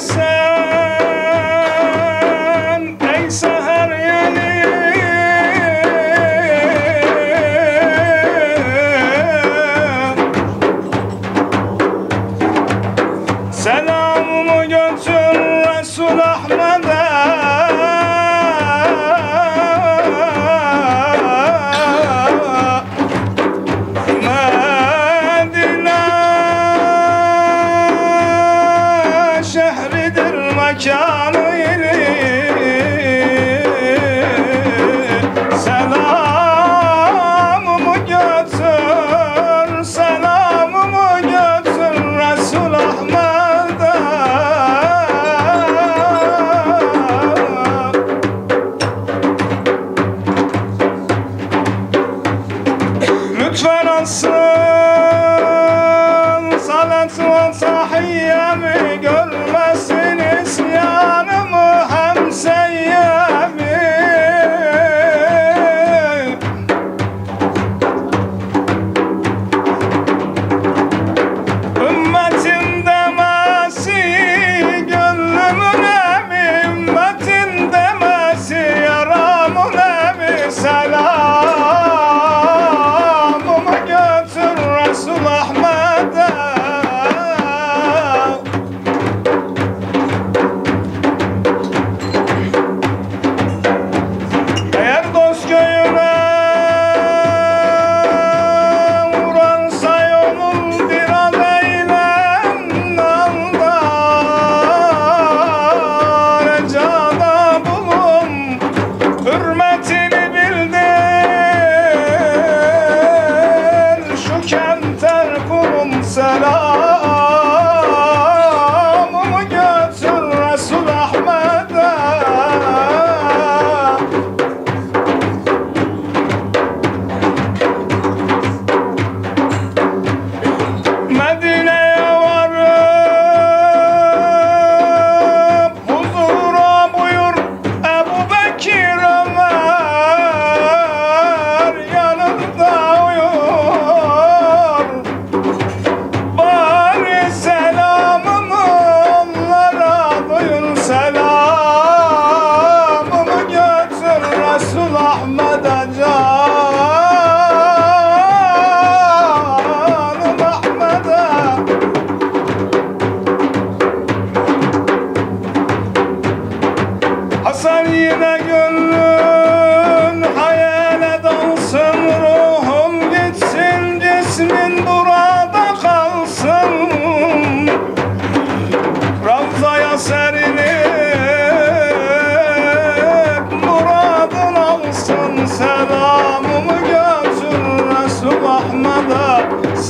sen ey seher yeli Selam जान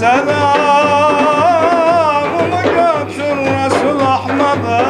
Selamımı götür Resul Ahmet'e.